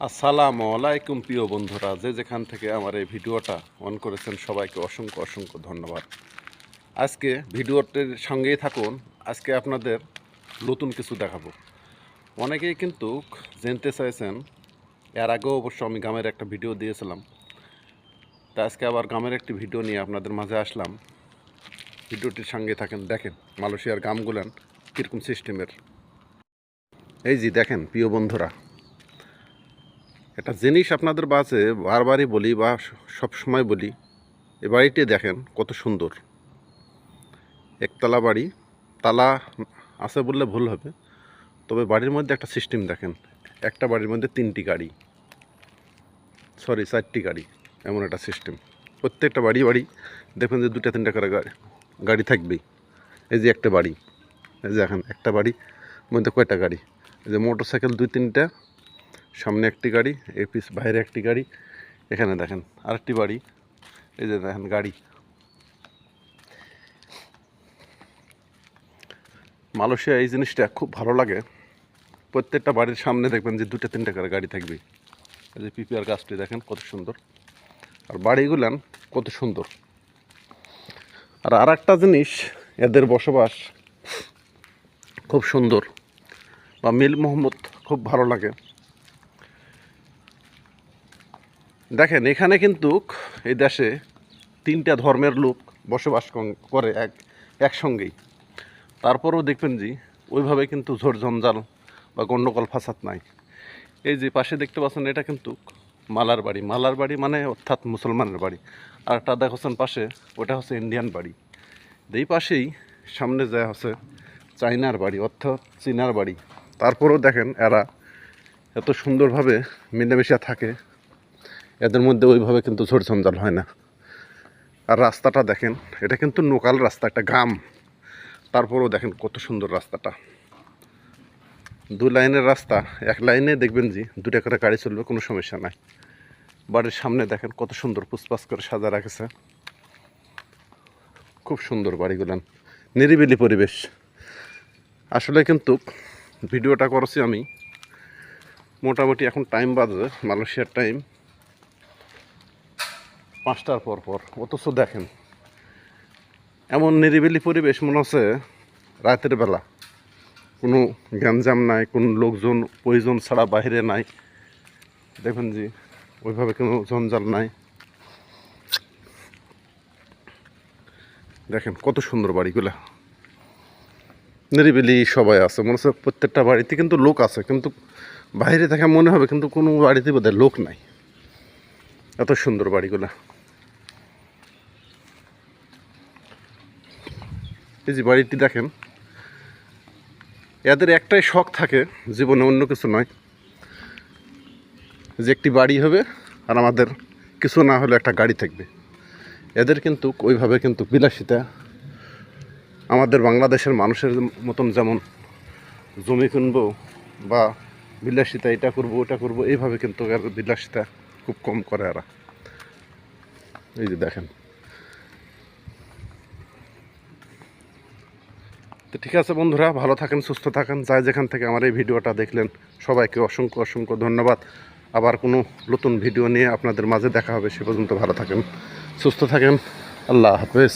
আসসালামু আলাইকুম, প্রিয় বন্ধুরা। যে যেখান থেকে আমার এই ভিডিওটা অন করেছেন, সবাইকে অসংখ্য অসংখ্য ধন্যবাদ। আজকে ভিডিওটির সঙ্গেই থাকুন। আজকে আপনাদের নতুন কিছু দেখাবো। অনেকেই কিন্তু জানতে চাইছেন, এর আগেও অবশ্য আমি গ্রামের একটা ভিডিও দিয়েছিলাম। তা আজকে আবার গ্রামের একটি ভিডিও নিয়ে আপনাদের মাঝে আসলাম। ভিডিওটির সঙ্গে থাকেন, দেখেন মালয়েশিয়ার গ্রামগুলান কীরকম সিস্টেমের এই যে দেখেন, প্রিয় বন্ধুরা একটা জিনিস আপনাদের বাসে বারবারই বলি বা সব সময় বলি, এ বাড়িটি দেখেন কত সুন্দর। একতলা বাড়ি, তালা আছে বললে ভুল হবে, তবে বাড়ির মধ্যে একটা সিস্টেম দেখেন, একটা বাড়ির মধ্যে তিনটি গাড়ি সরি চারটি গাড়ি, এমন একটা সিস্টেম প্রত্যেকটা বাড়ি বাড়ি দেখবেন যে দুটা তিনটা করে গাড়ি গাড়ি থাকবেই। এই যে একটা বাড়ি, এই যে এখন একটা বাড়ি মধ্যে কয়টা গাড়ি, এই যে মোটর সাইকেল দুই, তিনটা সামনে একটি গাড়ি এর পিস বাইরে একটি গাড়ি। এখানে দেখেন আরেকটি বাড়ি, এই যে দেখেন গাড়ি। মালয়েশিয়া এই জিনিসটা খুব ভালো লাগে। প্রত্যেকটা বাড়ির সামনে দেখবেন যে দুটো তিনটা করে গাড়ি থাকবে। এই যে পিপিআর গাছটি দেখেন কত সুন্দর। আর বাড়িগুলান কত সুন্দর। আর আর একটা জিনিস, এদের বসবাস খুব সুন্দর। বা মিল মোহাম্মদ খুব ভালো লাগে। দেখেন, এখানে কিন্তু এই দেশে তিনটা ধর্মের লোক বসবাস করে এক, একসঙ্গেই। তারপরেও দেখবেন যে ওইভাবে কিন্তু ঝঞ্ঝাল বা গণ্ডগোল ফাসাদ নাই। এই যে পাশে দেখতে পাচ্ছেন, এটা কিন্তু মালার বাড়ি। মালার বাড়ি মানে অর্থাৎ মুসলমানের বাড়ি। আর একটা দেখছেন পাশে, ওটা হচ্ছে ইন্ডিয়ান বাড়ি। এই পাশেই সামনে যায় হচ্ছে চাইনার বাড়ি, অর্থাৎ চীনার বাড়ি। তারপরেও দেখেন, এরা এত সুন্দরভাবে মিলেমিশে থাকে। এদের মধ্যে ওইভাবে কিন্তু ঝোড় ঝঞ্ঝাল হয় না। আর রাস্তাটা দেখেন, এটা কিন্তু লোকাল রাস্তা, একটা গ্রাম। তারপরেও দেখেন কত সুন্দর রাস্তাটা। দু লাইনের রাস্তা, এক লাইনে দেখবেন যে দুটা করে গাড়ি চলবে, কোনো সমস্যা নাই। বাড়ির সামনে দেখেন কত সুন্দর পুষ্পাস করে সাজা রাখেছে। খুব সুন্দর বাড়িগুলান। নিরিবিলি পরিবেশ। আসলে কিন্তু ভিডিওটা করেছি আমি। মোটামুটি এখন টাইম বাজে, মালয়েশিয়ার টাইম পাঁচটার পর পর, অথচ দেখেন, এমন নিরিবিলি পরিবেশ মনে হচ্ছে রাতের বেলা। কোনো গ্যাঞ্জাম নাই, কোনো লোকজন প্রয়োজন ছাড়া বাইরে নাই। দেখবেন জি ওইভাবে কোনো জঞ্জাল নাই। দেখেন কত সুন্দর বাড়িগুলা। নিরিবিলি সবাই আছে, মনে হচ্ছে প্রত্যেকটা বাড়িতে কিন্তু লোক আছে, কিন্তু বাইরে দেখা মনে হবে কিন্তু কোনো বাড়িতে বোধহয় লোক নাই। এত সুন্দর বাড়িগুলা। এই যে বাড়িটি দেখেন, এদের একটাই শখ থাকে, জীবনে অন্য কিছু নয়। যে একটি বাড়ি হবে আর আমাদের কিছু না হলে একটা গাড়ি থাকবে। এদের কিন্তু ওইভাবে কিন্তু বিলাসিতা, আমাদের বাংলাদেশের মানুষের মতন যেমন জমি কিনবো বা বিলাসিতা, এটা করব, ওটা করব, এইভাবে কিন্তু বিলাসিতা খুব কম করে এরা। এই যে দেখেন। তো ঠিক আছে বন্ধুরা, ভালো থাকেন, সুস্থ থাকেন, যাই যেখান থেকে আমার এই ভিডিওটা দেখলেন, সবাইকে অসংখ্য অসংখ্য ধন্যবাদ। আবার কোনো নতুন ভিডিও নিয়ে আপনাদের মাঝে দেখা হবে, সে পর্যন্ত ভালো থাকেন, সুস্থ থাকেন, আল্লাহ হাফেজ।